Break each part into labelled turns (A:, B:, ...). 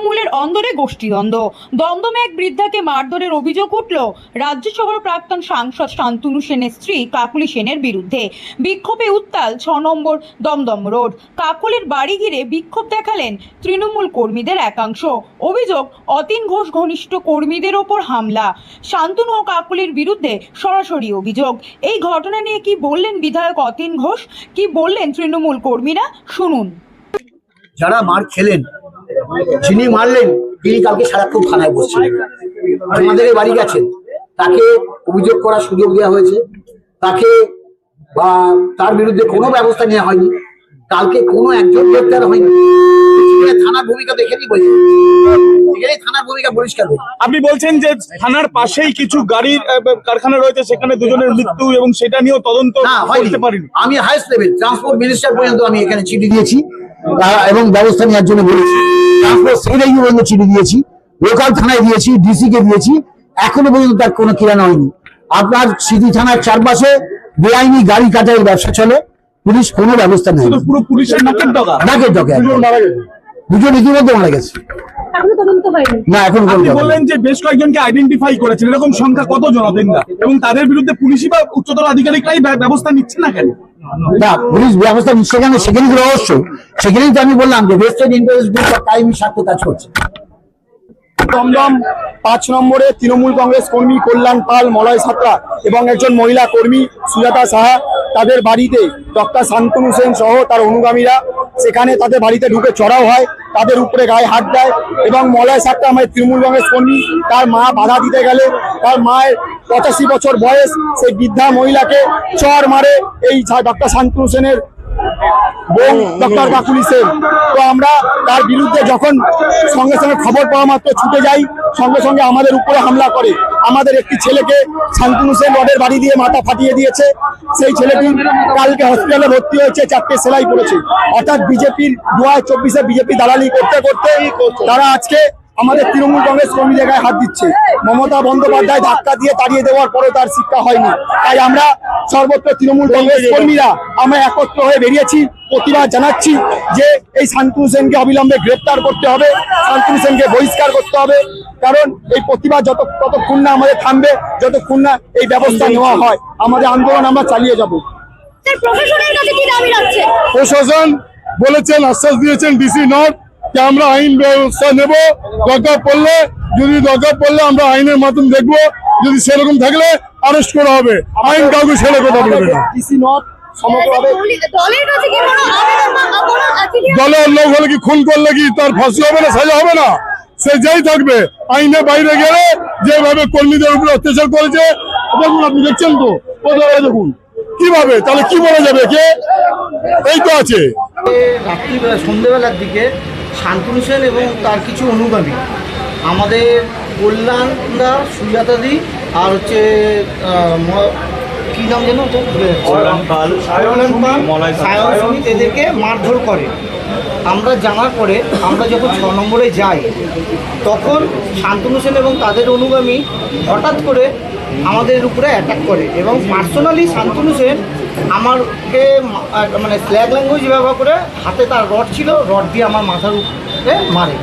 A: তৃণমূলের অন্দরে গোষ্ঠীদ্বন্দ্ব। দমদমে এক বৃদ্ধাকে মারধরের অভিযোগ উঠল রাজ্যসভার প্রাক্তন সাংসদ শান্তনু সেনের স্ত্রী কাকুলি সেনের বিরুদ্ধে। বিক্ষোভে উত্তাল ছ নম্বর দমদম রোড। কাকুলির বাড়ি ঘিরে বিক্ষোভ দেখালেন তৃণমূল কর্মীদের একাংশ। অভিযোগ, অতীন ঘোষ ঘনিষ্ঠ কর্মীদের ওপর হামলা। শান্তনু ও কাকুলির বিরুদ্ধে সরাসরি অভিযোগ। এই ঘটনা নিয়ে কি বললেন বিধায়ক অতীন ঘোষ? কি বললেন তৃণমূল কর্মীরা? শুনুন।
B: যারা মার খেলেন যিনি মারলেন তিনি কালকে সারাক্ষণ থানায় বসছিলেন। আমাদের বাড়ি গেছেন। তাকে অভিযোগ করার সুযোগ দেওয়া হয়েছে। তাকে বা তার বিরুদ্ধে কোনো ব্যবস্থা নেওয়া হয়নি। কালকে কোনো একজন গ্রেপ্তার হয়নি। থানার ভূমিকা থানার ভূমিকা পরিষ্কার
C: আপনি বলছেন যে থানার পাশেই কিছু গাড়ির কারখানা রয়েছে সেখানে দুজনের মৃত্যু এবং সেটা নিয়েও তদন্ত করতে পারিনি।
B: আমি হাইস্ট লেভেল ট্রান্সপোর্ট মিনিস্টার পর্যন্ত আমি এখানে চিঠি দিয়েছি। এবং ব্যবস্থা নেওয়ার জন্য বলেছি। পর্যন্ত চিঠি দিয়েছি লোকাল থানায় দিয়েছি ডিসি কে দিয়েছি এখনও পর্যন্ত তার কোনো কিরানা হয়নি। আপনার স্মৃতি থানার চারপাশে বেআইনি গাড়ি কাটার ব্যবসা চলে পুলিশ কোনো ব্যবস্থা নেই
C: শুধু পুরো পুলিশের নাকের ডগা?
B: ডাকের ডকে দুজন ইতিমধ্যে মারা গেছে।
D: এখনও তদন্ত হয়নি।
B: না এখন
C: আপনি বললেন যে বেশ কয়েকজনকে আইডেন্টিফাই করেছেন এরকম সংখ্যা কতজন অতীনদা? এবং তাদের বিরুদ্ধে বা উচ্চতর আধিকারিকরাই ব্যবস্থা নিচ্ছে না কেন?
B: না, পুলিশ ব্যবস্থা সেখানে সেখানে রহস্য? সেখানেই তো আমি বললাম যে ওয়েস্টার্ন ইন্টারেস্ট টাইম স্বার্থে কাজ করছে।
E: দমদম পাঁচ নম্বরে তৃণমূল কংগ্রেস কর্মী কল্যাণ পাল, মলয় সাঁতরা এবং একজন মহিলা কর্মী সুজাতা সাহা তাদের বাড়িতে ডক্টর শান্তনু সেন সহ তার অনুগামীরা সেখানে তাদের বাড়িতে ঢুকে চড়াও হয়। তাদের উপরে গায়ে হাত দেয় এবং মলয় সারটা আমাদের তৃণমূল কংগ্রেস কর্মী, তার মা বাধা দিতে গেলে তার মায়ের পঁচাশি বছর বয়স সেই বৃদ্ধা মহিলাকে চর মারে এই ডক্টর শান্তনু সেনের বউ ডক্টর কাকুলি সেন তো আমরা তার বিরুদ্ধে যখন সঙ্গে সঙ্গে খবর পাওয়া মাত্র ছুটে যাই সঙ্গে সঙ্গে আমাদের উপরে হামলা করে। আমাদের একটি ছেলেকে শান্তনু সেন রডের বাড়ি দিয়ে মাথা ফাটিয়ে দিয়েছে। সেই ছেলেটি কালকে হসপিটালে ভর্তি হয়েছে চারটে সেলাই করেছে। অর্থাৎ বিজেপির দু হাজার চব্বিশে বিজেপি দালালি করতে করতে তারা আজকে আমাদের তৃণমূল কংগ্রেস কর্মী জায়গায় হাত দিচ্ছে। মমতা বন্দ্যোপাধ্যায় ধাক্কা দিয়ে তাড়িয়ে দেওয়ার পরেও তার শিক্ষা হয়নি। তাই আমরা সর্বত্র তৃণমূল কংগ্রেস কর্মীরা আমরা একত্র হয়ে বেরিয়েছি। প্রতিবাদ জানাচ্ছি যে এই শান্তনু সেনকে অবিলম্বে গ্রেপ্তার করতে হবে শান্তনু সেনকে বহিষ্কার করতে হবে। কারণ এই প্রতিবাদ যত ততক্ষণ না আমাদের থামবে যতক্ষণ না এই ব্যবস্থা নেওয়া হয় আমাদের আন্দোলন আমরা চালিয়ে যাব। প্রশাসন বলেছেন আশ্বাস দিয়েছেন ডিসি নট যে আমরা আইন ব্যবস্থা নেব দরকার পড়লে যদি দরকার পড়লে আমরা আইনের মাধ্যমে দেখব যদি সেরকম থাকলে অ্যারেস্ট করা হবে। আইন কাউকে ছেড়ে কথা বলবে না। ডিসি নট সমগ্রভাবে
D: দলের
E: লোক হলে কি খুন করলে কি তার ফাঁসি হবে না সাজা হবে না? সে যেই থাকবে আইনে বাইরে গেলে যেভাবে কর্মীদের উপরে অত্যাচার করেছে দেখুন আপনি দেখছেন তো? দেখুন। কীভাবে? তাহলে কি বলা যাবে কে এই তো আছে।
F: রাত্রিবেলা সন্ধ্যেবেলার দিকে শান্তনু সেন এবং তার কিছু অনুগামী আমাদের কল্যাণদা সুজাতাদি আর হচ্ছে কি নাম যেন ওটা? সায়ন সমিত এদেরকে মারধর করে। আমরা জানার পরে আমরা যখন ছ নম্বরে যাই তখন শান্তনু সেন এবং তাদের অনুগামী হঠাৎ করে আমাদের উপরে অ্যাটাক করে এবং পার্সোনালি শান্তনু সেন আমাকে মানে স্ল্যাগ ল্যাঙ্গুয়েজ ব্যবহার করে হাতে তার রড ছিল রড দিয়ে আমার মাথার উপরে মারে।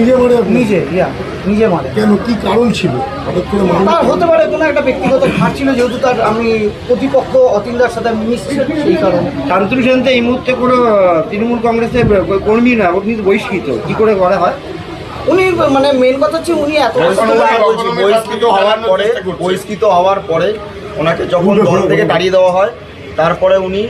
E: নিজে
F: নিজে ইয়া নিজে মারে।
E: কেন? কি কারণ ছিল? হঠাৎ করে
F: তার হতে পারে কোনো একটা ব্যক্তিগত ঘাট ছিল যেহেতু তার আমি প্রতিপক্ষ অতীন্দার সাথে মিশছি সেই কারণে।
G: তো এই মুহূর্তে কোনো তৃণমূল কংগ্রেসের কর্মী না উনি বহিষ্কৃত কি করে করা হয়?
F: উনি মানে মেন কথা হচ্ছে উনি এত
H: বলছি। বহিষ্কৃত হওয়ার পরে বহিষ্কৃত হওয়ার পরে ওনাকে যখন দল থেকে তাড়িয়ে দেওয়া হয় তারপরে উনি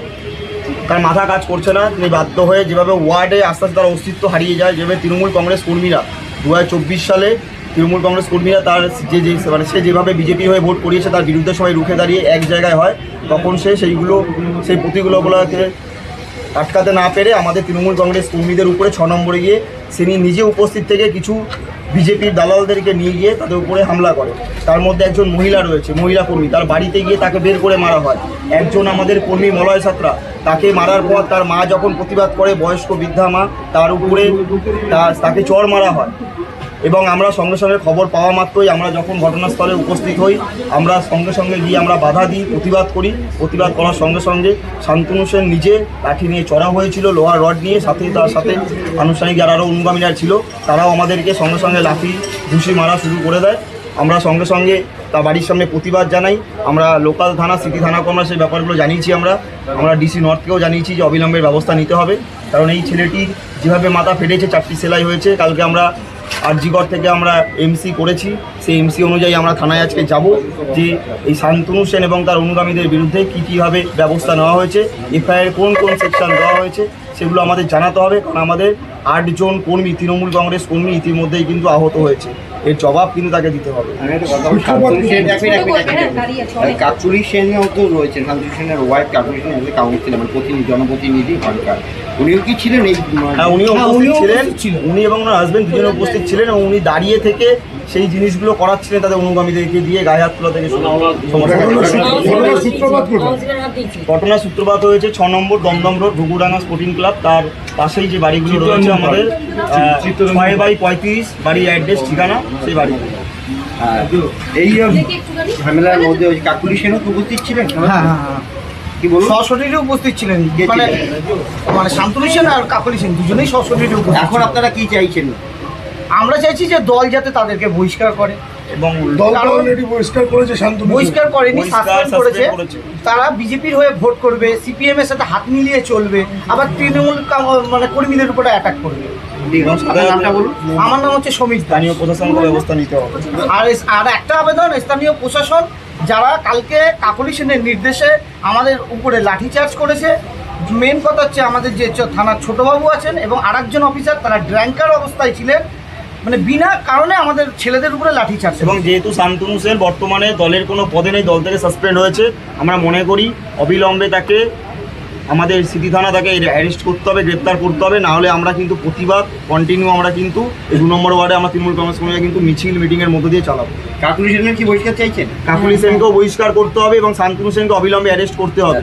H: তার মাথা কাজ করছে না, তিনি বাধ্য হয়ে যেভাবে ওয়ার্ডে আস্তে আস্তে তার অস্তিত্ব হারিয়ে যায়, যেভাবে তৃণমূল কংগ্রেস কর্মীরা দু হাজার চব্বিশ সালে তৃণমূল কংগ্রেস কর্মীরা তার যে যে মানে সে যেভাবে বিজেপি হয়ে ভোট করিয়েছে, তার বিরুদ্ধে সবাই রুখে দাঁড়িয়ে এক জায়গায় হয়, তখন সে সেইগুলো, সেই প্রতিগুলোগুলোকে আটকাতে না পেরে আমাদের তৃণমূল কংগ্রেস কর্মীদের উপরে ছ নম্বরে গিয়ে তিনি নিজে উপস্থিত থেকে কিছু বিজেপির দালালদেরকে নিয়ে গিয়ে তাদের উপরে হামলা করে। তার মধ্যে একজন মহিলা রয়েছে, মহিলা কর্মী। তার বাড়িতে গিয়ে তাকে বের করে মারা হয়। একজন আমাদের কর্মী মলয় ছাত্রা তাকে মারার পর তার মা যখন প্রতিবাদ করে বয়স্ক বৃদ্ধা মা, তার উপরে তাকে চর মারা হয়। এবং আমরা সঙ্গে সঙ্গে খবর পাওয়া মাত্রই আমরা যখন ঘটনাস্থলে উপস্থিত হই, আমরা সঙ্গে সঙ্গে গিয়ে আমরা বাধা দিই, প্রতিবাদ করি। প্রতিবাদ করার সঙ্গে সঙ্গে শান্তনু সেন নিজে লাঠি নিয়ে চড়া হয়েছিল, লোহার রড নিয়ে, সাথে তার সাথে আনুষ্ঠানিক যারা আরও অনুগামীরা ছিল। তারাও আমাদেরকে সঙ্গে সঙ্গে লাঠি ঘুষি মারা শুরু করে দেয়। আমরা সঙ্গে সঙ্গে তা বাড়ির সামনে প্রতিবাদ জানাই। আমরা লোকাল থানা, সিটি থানাকে আমরা সেই ব্যাপারগুলো জানিয়েছি আমরা। আমরা ডিসি নর্থকেও জানিয়েছি যে অবিলম্বের ব্যবস্থা নিতে হবে। কারণ এই ছেলেটির যেভাবে মাথা ফেটেছে, চারটি সেলাই হয়েছে, কালকে আমরা আরজিগড় থেকে আমরা এমসি করেছি। সেই এমসি অনুযায়ী আমরা থানায় আজকে যাব যে এই শান্তনু সেন এবং তার অনুগামীদের বিরুদ্ধে কী কীভাবে ব্যবস্থা নেওয়া হয়েছে, এফআইআর কোন কোন সেকশন দেওয়া হয়েছে সেগুলো আমাদের জানাতে হবে। কারণ আমাদের আটজন কর্মী, তৃণমূল কংগ্রেস কর্মী ইতিমধ্যেই কিন্তু আহত হয়েছে। এর জবাব কিন্তু তাকে দিতে হবে।
G: কাকুলি সেনও তো রয়েছেন কাকচুরি সেনের wife Kakchuri Sen as councillor মানে প্রতিনিধি জনপ্রতিনিধি সরকার উনিও কি ছিলেন এই
H: হ্যাঁ উনিও ছিলেন। উনি এবং ওনার হাজবেন্ড দুজনে উপস্থিত ছিলেন এবং উনি দাঁড়িয়ে থেকে সেই জিনিসগুলো করাচ্ছিলেন তাদের অনুগামীদেরকে দিয়ে গায়ে হাত তোলা থেকে ঘটনার সূত্রপাত হয়েছে ছ নম্বর Dumdum road Ghughudanga sporting club. তার পাশেই যে বাড়িগুলো রয়েছে আমাদের ছয় বাই পঁয়ত্রিশ বাড়ির অ্যাড্রেস ঠিকানা সেই বাড়ি।
G: হ্যাঁ, এই ঝামেলার মধ্যে ওই কাকুলি সেনও উপস্থিত ছিলেন?
F: হ্যাঁ হ্যাঁ হ্যাঁ।
G: কি বলুন?
F: সশরীরে উপস্থিত ছিলেন। মানে
G: ছিলেন?
F: মানে শান্তনু সেন আর কাকলি সেন দুজনেই সশরীরে উপস্থিত
G: এখন আপনারা কি চাইছেন?
F: আমরা চাইছি যে দল যাতে তাদেরকে বহিষ্কার করে
H: এবং
F: বহিষ্কার করেনি
H: বহিষ্কার,
F: সাসপেন্ড করেছে। তারা বিজেপির হয়ে ভোট করবে সিপিএম এর সাথে হাত মিলিয়ে চলবে আবার তৃণমূল মানে কর্মীদের উপরে অ্যাটাক করবে। আমার নাম হচ্ছে সমীর
H: স্থানীয় প্রশাসনকে ব্যবস্থা নিতে হবে।
F: আর আর একটা আবেদন স্থানীয় প্রশাসন যারা কালকে কাকলি সেনের নির্দেশে আমাদের উপরে লাঠিচার্জ করেছে। মেন কথা হচ্ছে আমাদের যে থানার ছোটবাবু আছেন এবং আরেকজন অফিসার তারা ড্র্যাঙ্কার অবস্থায় ছিলেন। মানে বিনা কারণে আমাদের ছেলেদের উপরে লাঠি লাঠিচার্জ
H: এবং যেহেতু শান্তনু সেন বর্তমানে দলের কোনো পদে নেই দল থেকে সাসপেন্ড হয়েছে আমরা মনে করি অবিলম্বে তাকে আমাদের সিটি থানা তাকে অ্যারেস্ট করতে হবে গ্রেপ্তার করতে হবে না হলে আমরা কিন্তু প্রতিবাদ কন্টিনিউ আমরা কিন্তু এই দু নম্বর ওয়ার্ডে আমরা তৃণমূল কংগ্রেস কর্মীরা কিন্তু মিছিল মিটিংয়ের মধ্য দিয়ে চালাবো।
G: কাকুলি সেনের কি বহিষ্কার চাইছেন?
H: কাকুলি সেনকেও বহিষ্কার করতে হবে এবং শান্তনু সেনকে অবিলম্বে অ্যারেস্ট করতে হবে।